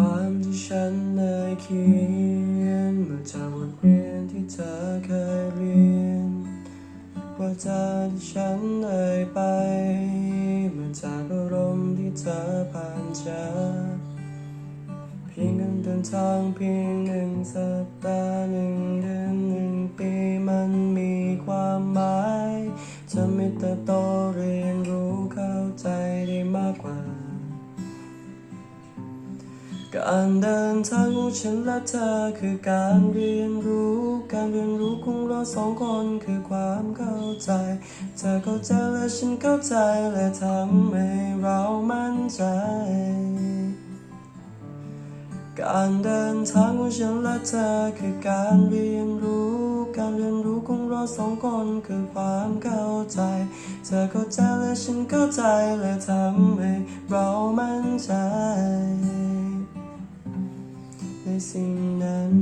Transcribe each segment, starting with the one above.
ความที่ฉันได้เขียนมาจากบทเรียนที่เธอเคยเรียนว่าเธอที่ฉันได้ไปมาจากอารมณ์ที่เธอผ่านเจอเพียงการเดินทางเพียงหนึ่งสัปดาห์หนึ่งเดือนหนึ่งปีมันมีความหมายทำให้เติบโตเรียนรู้เข้าใจได้มากกว่า การเดินทางของฉันและเธอคือการเรียนรู้ การเรียนรู้ของเราสองคนคือความเข้าใจ เธอเข้าใจและฉันเข้าใจและทำให้เรามั่นใจ การเดินทางของฉันและเธอคือการเรียนรู้ การเรียนรู้ของเราสองคนคือความเข้าใจ เธอเข้าใจและฉันเข้าใจและทำให้เรามั่นใจ ในสิ่งนั้น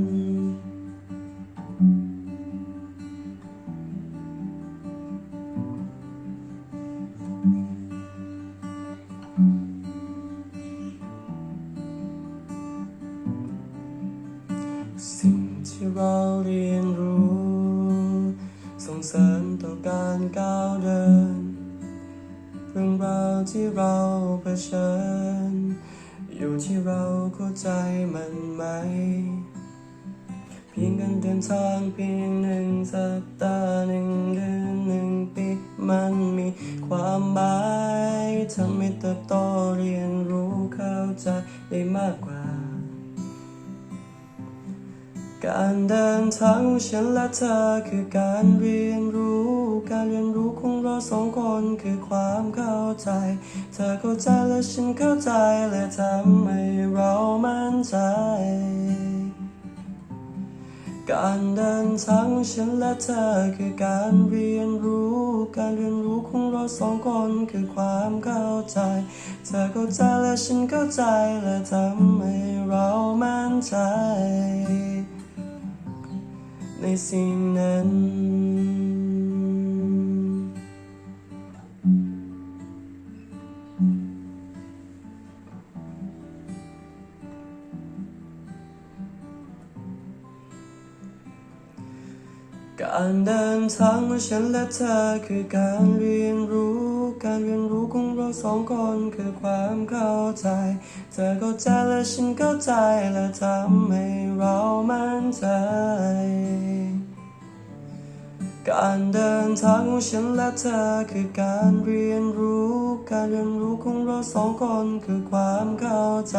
สิ่งที่เราเรียนรู้ส่งเสริมต่อการก้าวเดิน เรื่องราวที่เราเผชิญ อยู่ที่เราเข้าใจมันไหม เพียงการเดินทางเพียงหนึ่งสัปดาห์หนึ่งเดือนหนึ่งปีมันมีความหมายทำให้เติบโตเรียนรู้เข้าใจได้มากกว่า การเดินทางของฉันและเธอคือการเรียนรู้ การเรียนรู้ของเราสองคนคือความเข้าใจ เธอเข้าใจและฉันเข้าใจและทำให้เรามั่นใจ การเดินทางของฉันและเธอคือการเรียนรู้ การเรียนรู้ของเราสองคนคือความเข้าใจ เธอเข้าใจและฉันเข้าใจและทำให้เรามั่นใจ ในสิ่งนั้น การเดินทางของฉันและเธอคือการเรียนรู้ การเรียนรู้ของเราสองคนคือความเข้าใจ เธอเข้าใจและฉันเข้าใจและทำให้เรามั่นใจ การเดินทางของฉันและเธอคือการเรียนรู้ การเรียนรู้ของเราสองคนคือความเข้าใจ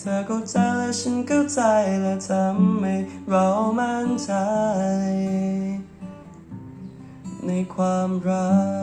เธอเข้าใจและฉันเข้าใจและทำให้เรามั่นใจ ความรัก